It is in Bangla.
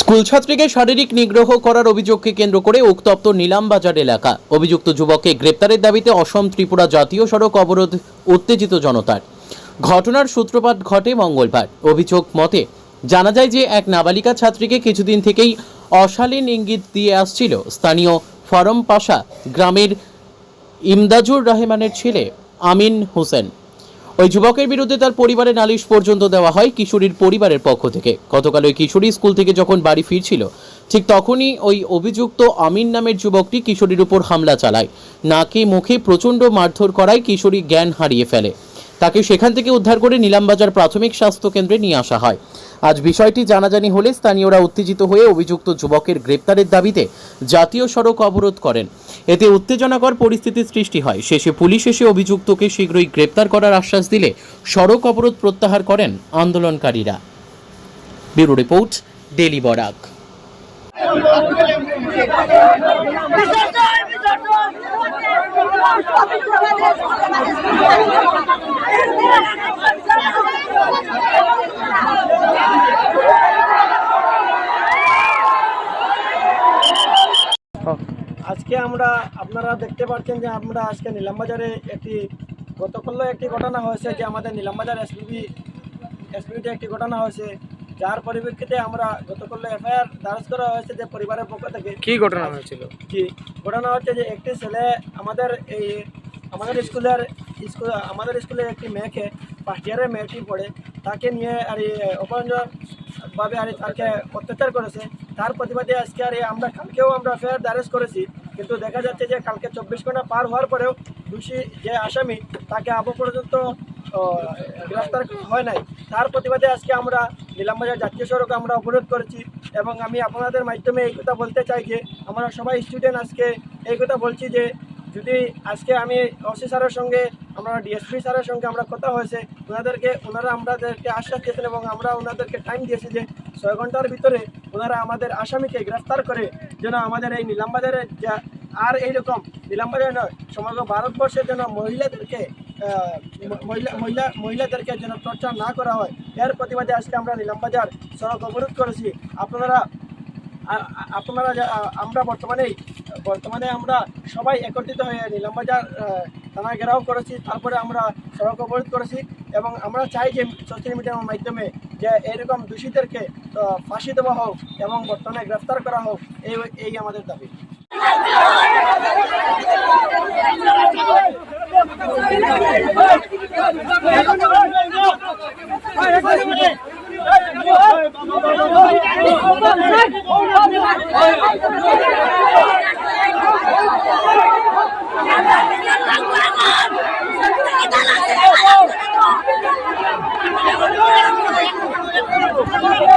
স্কুল ছাত্রীকে শারীরিক নিগ্রহ করার অভিযোগকে কেন্দ্র করে উত্তপ্ত নিলামবাজার এলাকা। অভিযুক্ত যুবককে গ্রেপ্তারের দাবিতে অসম ত্রিপুরা জাতীয় সড়ক অবরোধ উত্তেজিত জনতার। ঘটনার সূত্রপাত ঘটে মঙ্গলবার। অভিযোগ মতে, জানা যায় যে এক নাবালিকা ছাত্রীকে কিছুদিন থেকেই অশালীন ইঙ্গিত দিয়ে আসছিল স্থানীয় ফরম পাশা গ্রামের ইমদাজুর রহমানের ছেলে আমিন হোসেন। ওই যুবকের বিরুদ্ধে তার পরিবারের নালিশ পর্যন্ত দেওয়া হয় কিশোরীর পরিবারের পক্ষ থেকে। গতকাল ওই কিশোরী স্কুল থেকে যখন বাড়ি ফিরছিল, ঠিক তখনই ওই অভিযুক্ত আমিন নামের যুবকটি কিশোরীর উপর হামলা চালায়। নাকে, মুখে প্রচণ্ড মারধর করায় কিশোরী জ্ঞান হারিয়ে ফেলে। তাকে সেখান থেকে উদ্ধার করে নিলামবাজার প্রাথমিক স্বাস্থ্য কেন্দ্রে নিয়ে আসা হয় আজ বিষয়টি জানাজানি হলে স্থানীয়রা উত্তেজিত হয়ে অভিযুক্ত যুবকের গ্রেপ্তারের দাবিতে জাতীয় সড়ক অবরোধ করেন এতে উত্তেজনাকর পরিস্থিতির সৃষ্টি হয় শেষে পুলিশ এসে অভিযুক্তকে শীঘ্রই গ্রেপ্তার করার আশ্বাস দিলে সড়ক অবরোধ প্রত্যাহার করেন আন্দোলনকারীরা ব্যুরো রিপোর্ট ডেলি বরাক আজকে আমরা আপনারা দেখতে পাচ্ছেন যে আমরা আজকে নিলামবাজারে একটি গতকালও একটি ঘটনা হয়েছে যে আমাদের নিলামবাজার এসপিবি এসপিবিতে একটি ঘটনা হয়েছে। যার পরিপ্রেক্ষিতে আমরা গতকাল এফআইআর দারজ করা হয়েছে যে পরিবারের পক্ষ থেকে। কি ঘটনা হয়েছিল? জি ঘটনা হচ্ছে যে একটি ছেলে আমাদের এই আমাদের স্কুলের স্কুল আমাদের স্কুলের একটি মেয়েকে ফার্স্ট ইয়ারের মেয়েটি পড়ে। তাকে নিয়ে আর ভাবে আর তাকে অত্যাচার করেছে। তার প্রতিবাদে আজকে আর আমরা কালকেও আমরা ফেয়ার দ্বারেজ করেছি। কিন্তু দেখা যাচ্ছে যে কালকে চব্বিশ ঘণ্টা পার হওয়ার পরেও দোষী যে আসামি, তাকে আবু পর্যন্ত গ্রেফতার হয় নাই। তার প্রতিবাদে আজকে আমরা নীলামবাজার জাতীয় সড়কে আমরা অবরোধ করেছি এবং আমি আপনাদের মাধ্যমে এই কথা বলতে চাই যে, আমরা সবাই স্টুডেন্ট আজকে এই কথা বলছি যে যদি আজকে আমি ওসি স্যারের সঙ্গে, আমরা ডিএসপি স্যারের সঙ্গে আমরা কথা হয়েছে, ওনাদেরকে, ওনারা আমাদেরকে আশ্বাস দিয়েছেন এবং আমরা ওনাদেরকে টাইম দিয়েছি যে ছয় ঘণ্টার ভিতরে ওনারা আমাদের আসামিকে গ্রেফতার করে যেন আমাদের এই নিলামবাজারে যা, আর এইরকম নিলামবাজার নয়, সমগ্র ভারতবর্ষের যেন মহিলাদেরকে মহিলা মহিলা, মহিলাদেরকে যেন টর্চার না করা হয়, এর প্রতিবাদে আজকে আমরা নিলামবাজার সড়ক অবরোধ করেছি। আপনারা আপনারা আমরা বর্তমানে বর্তমানে আমরা সবাই একত্রিত হয়ে নিলামবাজার থানা ঘেরাও করেছি তারপরে আমরা সড়ক অবরোধ করেছি এবং আমরা চাই যে সোশ্যাল মিডিয়ার মাধ্যমে যে এরকম দোষীদেরকে আহ, ফাঁসি দেওয়া হোক এবং বর্তমানে গ্রেফতার করা হোক এই এই আমাদের দাবি। Kita Adelante, adelante.